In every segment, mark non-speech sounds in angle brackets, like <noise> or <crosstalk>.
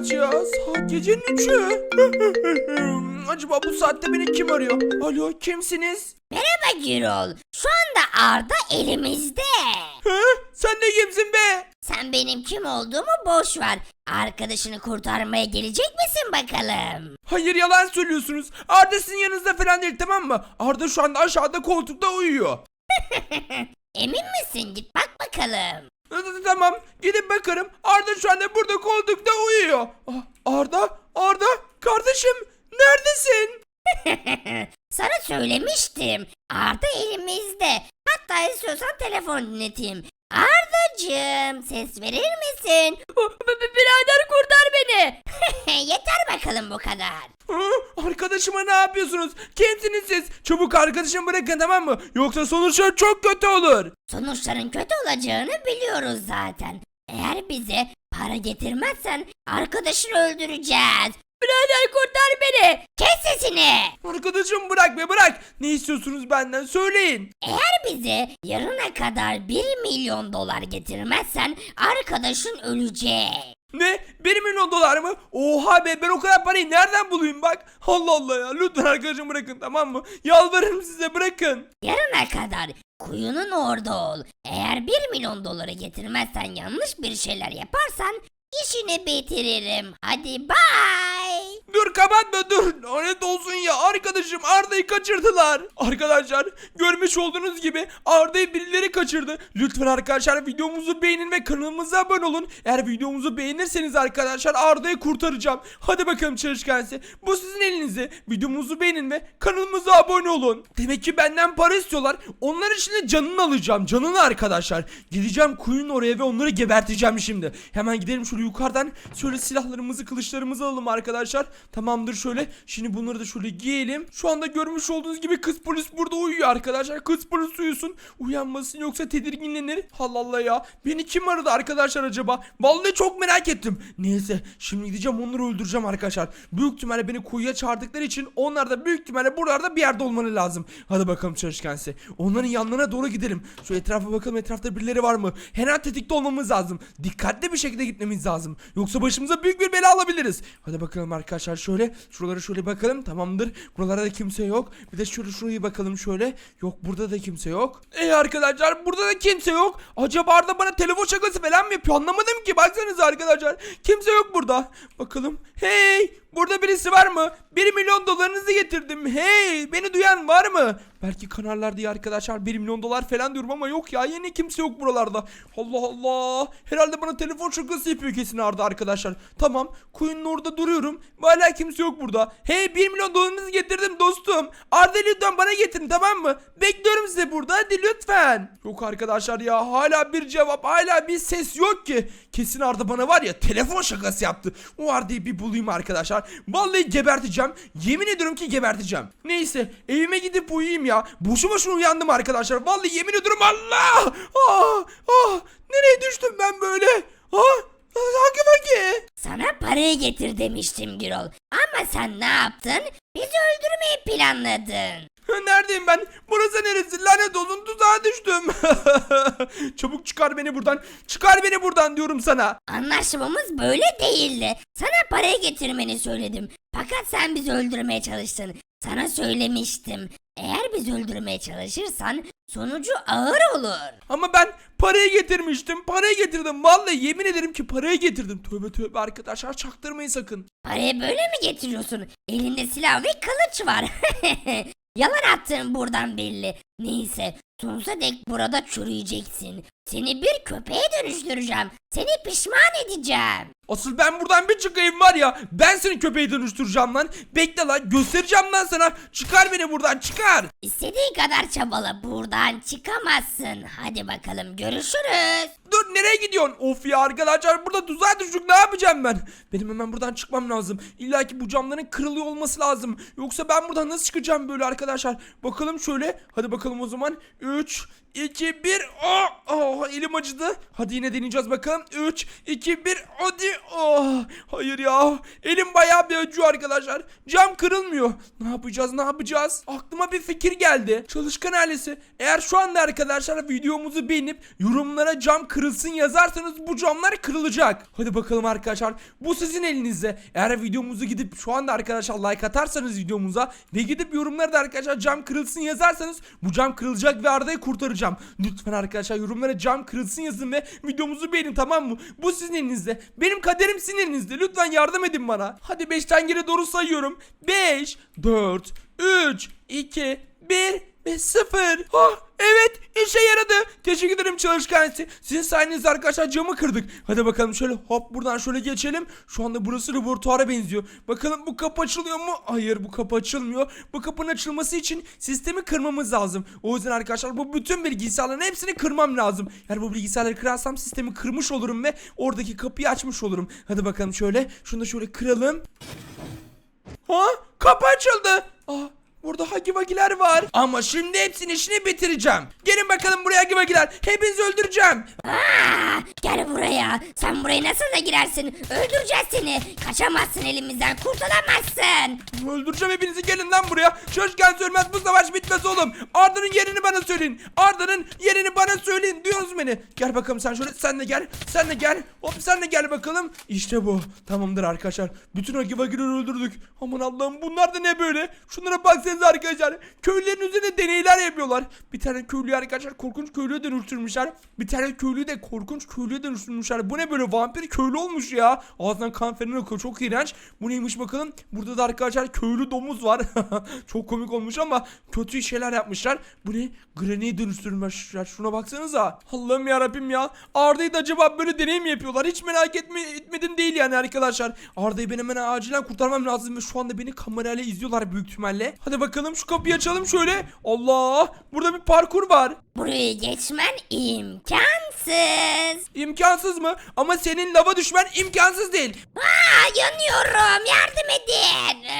kaç ya? Saat gecenin üçü. <laughs> Acaba bu saatte beni kim arıyor? Alo kimsiniz? Merhaba Gürol. Şu anda Arda elimizde. Hı? Sen de kimsin be? Sen benim kim olduğumu boş ver. Arkadaşını kurtarmaya gelecek misin bakalım? Hayır yalan söylüyorsunuz. Arda sizin yanınızda falan değil tamam mı? Arda şu anda aşağıda koltukta uyuyor. <laughs> Emin misin? Git bak bakalım. Tamam gidip bakarım. Arda şu anda burada koltukta uyuyor. Ah, Arda, Arda kardeşim neredesin? <laughs> Sana söylemiştim. Arda elimizde. Hatta istiyorsan telefon dinleteyim. Ardacığım ses verir misin? Birader kurtar beni. <laughs> Yeter bakalım bu kadar. Hı? Arkadaşıma ne yapıyorsunuz? Kimsiniz siz? Çabuk arkadaşımı bırakın tamam mı? Yoksa sonuçlar çok kötü olur. Sonuçların kötü olacağını biliyoruz zaten. Eğer bize para getirmezsen arkadaşını öldüreceğiz. Birader kurtar beni. Kes sesini. Arkadaşımı bırak be bırak. Ne istiyorsunuz benden söyleyin. Eğer bize yarına kadar 1 milyon dolar getirmezsen arkadaşın ölecek. Ne? 1 milyon dolar mı? Oha be ben o kadar parayı nereden bulayım bak. Allah Allah ya lütfen arkadaşımı bırakın tamam mı? Yalvarırım size bırakın. Yarına kadar kuyunun orada ol. Eğer 1 milyon doları getirmezsen yanlış bir şeyler yaparsan işini bitiririm. Hadi bye. Dur kapatma dur. Lanet olsun ya arkadaşım Arda'yı kaçırdılar. Arkadaşlar görmüş olduğunuz gibi Arda'yı birileri kaçırdı. Lütfen arkadaşlar videomuzu beğenin ve kanalımıza abone olun. Eğer videomuzu beğenirseniz arkadaşlar Arda'yı kurtaracağım. Hadi bakalım çalışkansı. Bu sizin elinizde. Videomuzu beğenin ve kanalımıza abone olun. Demek ki benden para istiyorlar. Onlar için de canını alacağım. Canını arkadaşlar. Gideceğim kuyunun oraya ve onları geberteceğim şimdi. Hemen gidelim şöyle yukarıdan. Şöyle silahlarımızı kılıçlarımızı alalım arkadaşlar. Tamamdır şöyle. Şimdi bunları da şöyle giyelim. Şu anda görmüş olduğunuz gibi kız polis burada uyuyor arkadaşlar. Kız polis uyusun. Uyanmasın yoksa tedirginlenir. Allah Allah ya. Beni kim aradı arkadaşlar acaba? Vallahi çok merak ettim. Neyse şimdi gideceğim onları öldüreceğim arkadaşlar. Büyük ihtimalle beni kuyuya çağırdıkları için onlar da büyük ihtimalle buralarda bir yerde olmaları lazım. Hadi bakalım çalışkansı. Onların yanlarına doğru gidelim. Şu etrafa bakalım etrafta birileri var mı? Her an tetikte olmamız lazım. Dikkatli bir şekilde gitmemiz lazım. Yoksa başımıza büyük bir bela alabiliriz. Hadi bakalım arkadaşlar şöyle. Şuralara şöyle bakalım. Tamamdır. Buralarda da kimse yok. Bir de şöyle şurayı bakalım şöyle. Yok burada da kimse yok. Ey arkadaşlar burada da kimse yok. Acaba Arda bana telefon şakası falan mı yapıyor? Anlamadım ki. Baksanıza arkadaşlar. Kimse yok burada. Bakalım. Hey! Burada birisi var mı? 1 milyon dolarınızı getirdim. Hey! Beni duyan var mı? Belki kanarlar diye arkadaşlar 1 milyon dolar falan diyorum ama yok ya yine kimse yok buralarda. Allah Allah. Herhalde bana telefon şakası yapıyor kesin Arda arkadaşlar. Tamam. Kuyunun orada duruyorum. Hala kimse yok burada. Hey 1 milyon dolarınızı getirdim dostum. Arda lütfen bana getirin tamam mı? Bekliyorum size burada hadi lütfen. Yok arkadaşlar ya hala bir cevap hala bir ses yok ki. Kesin Arda bana var ya telefon şakası yaptı. O Arda'yı bir bulayım arkadaşlar. Vallahi geberteceğim. Yemin ediyorum ki geberteceğim. Neyse evime gidip uyuyayım ya. Boşu boşuna uyandım arkadaşlar. Vallahi yemin ediyorum Allah. Ah, ah, nereye düştüm ben böyle? Ah, hangi fakir? Sana parayı getir demiştim Gürol. Ama sen ne yaptın? Bizi öldürmeyi planladın. Neredeyim ben? Burası neresi? Lanet olsun tuzağa düştüm. <laughs> Çabuk çıkar beni buradan. Çıkar beni buradan diyorum sana. Anlaşmamız böyle değildi. Sana parayı getirmeni söyledim. Fakat sen bizi öldürmeye çalıştın. Sana söylemiştim. Eğer bizi öldürmeye çalışırsan sonucu ağır olur. Ama ben parayı getirmiştim. Parayı getirdim. Vallahi yemin ederim ki parayı getirdim. Tövbe tövbe arkadaşlar çaktırmayın sakın. Parayı böyle mi getiriyorsun? Elinde silah ve kılıç var. <laughs> Yalan attığın buradan belli. Neyse sonsuza dek burada çürüyeceksin. Seni bir köpeğe dönüştüreceğim. Seni pişman edeceğim. Asıl ben buradan bir çıkayım var ya. Ben seni köpeğe dönüştüreceğim lan. Bekle lan göstereceğim lan sana. Çıkar beni buradan çıkar. İstediğin kadar çabala buradan çıkamazsın. Hadi bakalım görüşürüz. Dur nereye gidiyorsun? Of ya arkadaşlar burada tuzağa düştük ne yapacağım ben? Benim hemen buradan çıkmam lazım. İlla ki bu camların kırılıyor olması lazım. Yoksa ben buradan nasıl çıkacağım böyle arkadaşlar? Bakalım şöyle. Hadi bakalım bakalım o zaman. 3, 2, 1. Oh, oh, elim acıdı. Hadi yine deneyeceğiz bakalım. 3, 2, 1. Hadi. Oh, hayır ya. Elim bayağı bir acıyor arkadaşlar. Cam kırılmıyor. Ne yapacağız ne yapacağız? Aklıma bir fikir geldi. Çalışkan ailesi. Eğer şu anda arkadaşlar videomuzu beğenip yorumlara cam kırılsın yazarsanız bu camlar kırılacak. Hadi bakalım arkadaşlar. Bu sizin elinizde. Eğer videomuzu gidip şu anda arkadaşlar like atarsanız videomuza ve gidip yorumlara da arkadaşlar cam kırılsın yazarsanız bu cam kırılacak ve Arda'yı kurtaracağım. Lütfen arkadaşlar yorumlara cam kırılsın yazın ve videomuzu beğenin tamam mı? Bu sizin elinizde. Benim kaderim sizin elinizde. Lütfen yardım edin bana. Hadi 5'ten geri doğru sayıyorum. 5, 4, 3, 2, 1 ve 0. Ah evet işe yaradı. Teşekkür ederim çalışkan. Sizin sayenizde arkadaşlar camı kırdık. Hadi bakalım şöyle hop buradan şöyle geçelim. Şu anda burası laboratuvara benziyor. Bakalım bu kapı açılıyor mu? Hayır bu kapı açılmıyor. Bu kapının açılması için sistemi kırmamız lazım. O yüzden arkadaşlar bu bütün bilgisayarların hepsini kırmam lazım. Eğer bu bilgisayarları kırarsam sistemi kırmış olurum ve oradaki kapıyı açmış olurum. Hadi bakalım şöyle. Şunu da şöyle kıralım. Ha? Kapı açıldı. Aa, burada Hagi Vagiler var. Ama şimdi hepsinin işini bitireceğim. Gelin bakalım buraya Hagi Vagiler. Hepinizi öldüreceğim. Aa, gel buraya. Sen buraya nasıl da girersin? Öldüreceğiz seni. Kaçamazsın elimizden. Kurtulamazsın. Öldüreceğim hepinizi gelin lan buraya. Çalışkan ölmez bu savaş bitmez oğlum. Arda'nın yerini bana söyleyin. Arda'nın yerini bana söyleyin. Duyuyorsunuz beni? Gel bakalım sen şöyle sen de gel. Sen de gel. Hop sen de gel bakalım. İşte bu. Tamamdır arkadaşlar. Bütün Hagi Vagileri öldürdük. Aman Allah'ım bunlar da ne böyle? Şunlara baksanıza arkadaşlar. Köylülerin üzerinde deneyler yapıyorlar. Bir tane köylüyü arkadaşlar korkunç köylüye dönüştürmüşler. Bir tane köylüyü de korkunç köylüye dönüştürmüşler. Bu ne böyle vampir köylü olmuş ya. Ağzından kan falan. Çok iğrenç. Bu neymiş bakalım. Burada da arkadaşlar köylü domuz var. <laughs> Çok komik olmuş ama kötü şeyler yapmışlar. Bu ne? Granny'e dönüştürmüşler. Şuna baksanıza. Allah'ım yarabbim ya. Arda'yı da acaba böyle deney mi yapıyorlar? Hiç merak etme, etmedim değil yani arkadaşlar. Arda'yı ben hemen acilen kurtarmam lazım ve şu anda beni kamerayla izliyorlar büyük ihtimalle. Hadi bakalım şu kapıyı açalım şöyle. Allah! Burada bir parkur var. Burayı geçmen imkansız. İmkansız mı? Ama senin lava düşmen imkansız değil. Aa, yanıyorum. Yardım edin.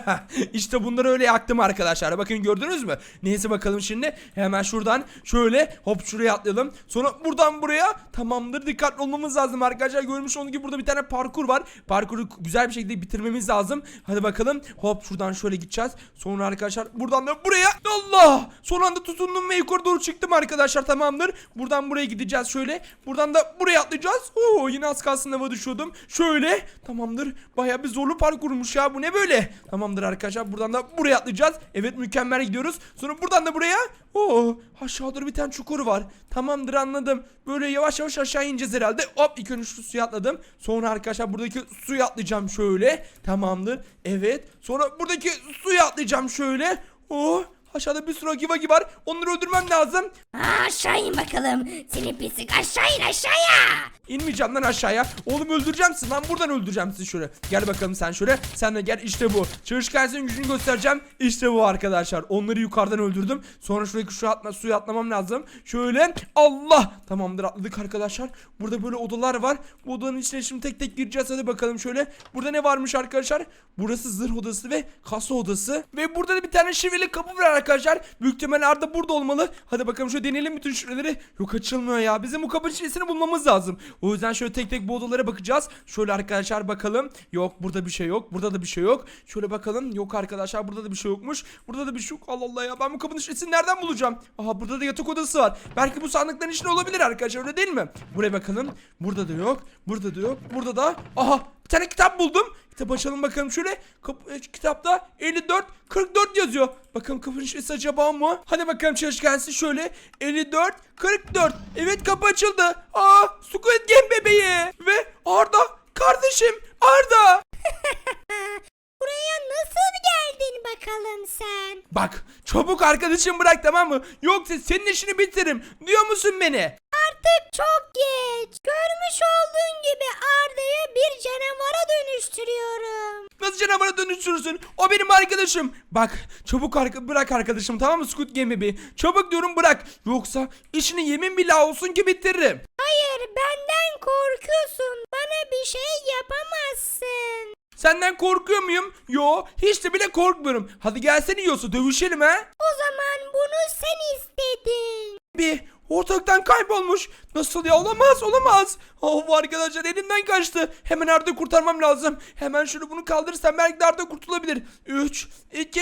<laughs> işte bunları öyle yaktım arkadaşlar. Bakın gördünüz mü? Neyse bakalım şimdi. Hemen şuradan şöyle hop şuraya atlayalım. Sonra buradan buraya. Tamamdır. Dikkatli olmamız lazım arkadaşlar. Görmüş olduğunuz gibi burada bir tane parkur var. Parkuru güzel bir şekilde bitirmemiz lazım. Hadi bakalım. Hop şuradan şöyle gideceğiz. Sonra arkadaşlar buradan da buraya. Allah! Son anda tutundum ve yukarı doğru çıktım arkadaşlar. Tamamdır. Buradan buraya gideceğiz şöyle. Buradan da buraya atlayacağız. Oo yine az kalsın hava düşüyordum. Şöyle. Tamamdır. Baya bir zorlu parkurmuş ya. Bu ne böyle? Tamamdır arkadaşlar. Buradan da buraya atlayacağız. Evet mükemmel gidiyoruz. Sonra buradan da buraya. Oo aşağı doğru bir tane çukur var. Tamamdır anladım. Böyle yavaş yavaş aşağı ineceğiz herhalde. Hop ilk önce şu suya atladım. Sonra arkadaşlar buradaki suya atlayacağım şöyle. Tamamdır. Evet. Sonra buradaki suya atlayacağım şöyle. Oh aşağıda bir sürü Hagi Vagi var. Onları öldürmem lazım. Aa, aşağı in bakalım. Seni pislik aşağı in aşağıya. İnmeyeceğim lan aşağıya. Oğlum öldüreceğim sizi lan buradan öldüreceğim sizi şöyle. Gel bakalım sen şöyle. Sen de gel işte bu. Çalışkan senin gücünü göstereceğim. İşte bu arkadaşlar. Onları yukarıdan öldürdüm. Sonra şuradaki şu atla, suya atlamam lazım. Şöyle. Allah. Tamamdır atladık arkadaşlar. Burada böyle odalar var. Bu odanın içine şimdi tek tek gireceğiz. Hadi bakalım şöyle. Burada ne varmış arkadaşlar? Burası zırh odası ve kasa odası. Ve burada da bir tane şifreli kapı var arkadaşlar. Büyük ihtimalle Arda burada olmalı. Hadi bakalım şöyle deneyelim bütün şifreleri. Yok açılmıyor ya. Bizim bu kapı şifresini bulmamız lazım. O yüzden şöyle tek tek bu odalara bakacağız. Şöyle arkadaşlar bakalım. Yok burada bir şey yok. Burada da bir şey yok. Şöyle bakalım. Yok arkadaşlar burada da bir şey yokmuş. Burada da bir şey yok. Allah Allah ya. Ben bu kapının şifresini nereden bulacağım? Aha burada da yatak odası var. Belki bu sandıkların içinde olabilir arkadaşlar. Öyle değil mi? Buraya bakalım. Burada da yok. Burada da yok. Burada da. Aha bir tane kitap buldum. Kitap açalım bakalım şöyle. Kap- e, kitapta 54 44 yazıyor. Bakalım kapının şifresi acaba mı? Hadi bakalım çalışkansı şöyle. 54 44. Evet kapı açıldı. Aa Squid Game bebeği. Ve Arda kardeşim Arda. <laughs> Buraya nasıl geldin bakalım sen? Bak çabuk arkadaşım bırak tamam mı? Yoksa senin işini bitiririm. Duyuyor musun beni? Artık çok geç. Görmüş olduğun gibi Arda'yı bir canavara dönüştürüyorum. Nasıl canavara dönüştürürsün? O benim arkadaşım. Bak çabuk arka bırak arkadaşım tamam mı Squid Game bebeği? Çabuk diyorum bırak. Yoksa işini yemin bile olsun ki bitiririm. Hayır benden korkuyorsun. Bana bir şey yapamazsın. Senden korkuyor muyum? Yo hiç de bile korkmuyorum. Hadi gelsene yiyorsa dövüşelim ha. O zaman Bunu sen istedin. Bir ortalıktan kaybolmuş. Nasıl ya olamaz olamaz. Of arkadaşlar elimden kaçtı. Hemen Arda'yı kurtarmam lazım. Hemen şunu bunu kaldırırsam belki de Arda kurtulabilir. 3, 2,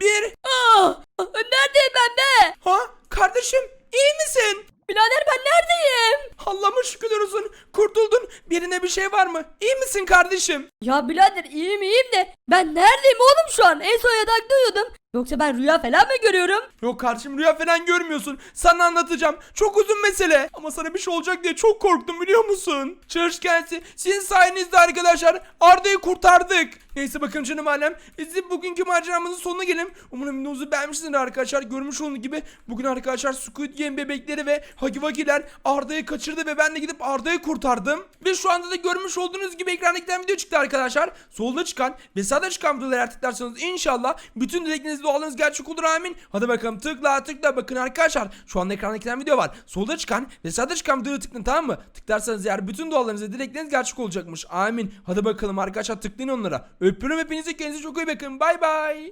1. Aa, neredeyim ben be? Ha kardeşim iyi misin? Birader ben neredeyim? Allah'ıma şükürler olsun. Kurtuldun. Birine bir şey var mı? İyi misin kardeşim? Ya birader iyiyim iyiyim de ben neredeyim oğlum şu an? En son yatakta uyudum. Yoksa ben rüya falan mı görüyorum? Yok kardeşim rüya falan görmüyorsun. Sana anlatacağım. Çok uzun mesele. Ama sana bir şey olacak diye çok korktum biliyor musun? Çalışkensi sizin sayenizde arkadaşlar Arda'yı kurtardık. Neyse bakın canım alem. Siz bugünkü maceramızın sonuna gelin. Umarım videomuzu beğenmişsinizdir arkadaşlar. Görmüş olduğunuz gibi bugün arkadaşlar Squid Game bebekleri ve Hagi Wagi'ler Arda'yı kaçırdı ve ben de gidip Arda'yı kurtardım. Ve şu anda da görmüş olduğunuz gibi ekranda video çıktı arkadaşlar. Solda çıkan ve sağda çıkan videoları eğer tıklarsanız inşallah bütün dilekleriniz dualarınız gerçek olur amin. Hadi bakalım tıkla tıkla bakın arkadaşlar. Şu anda ekranda iki video var. Solda çıkan ve sağda çıkan videoyu tıklayın tamam mı? Tıklarsanız eğer bütün dualarınız ve dilekleriniz gerçek olacakmış. Amin. Hadi bakalım arkadaşlar tıklayın onlara. Öpüyorum hepinizi kendinize çok iyi bakın. Bay bay.